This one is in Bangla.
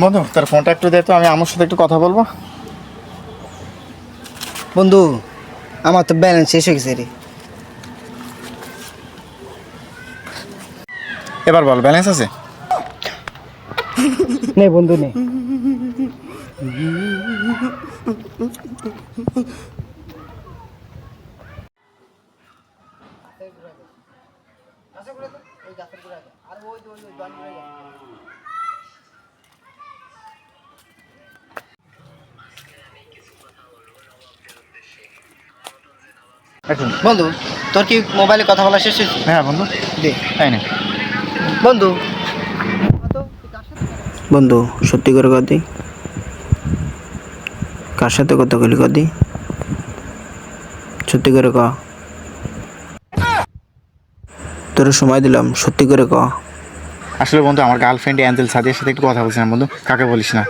বন্ধু তার ফোনটা একটু দে তো আমি আমার সাথে একটু কথা বলব। বন্ধু আমার তো ব্যালেন্স শেষ হয়ে গেছে রে। এবার বল ব্যালেন্স আছে? নে বন্ধু নে এখন বন্ধু তোর কি মোবাইলে কথা বলা শেষ হয়েছে? হ্যাঁ বন্ধু। দে। তাই না? বন্ধু। বন্ধু সত্যি করে কদি কার সাথে কথা কলি কদি সত্যি করে ক তোর সময় দিলাম, সত্যি করে ক। আসলে বন্ধু, আমার গার্লফ্রেন্ড অ্যাঞ্জেল সাদিয়ার সাথে একটু কথা বলছিলাম, বন্ধু। কাকে বলিস না?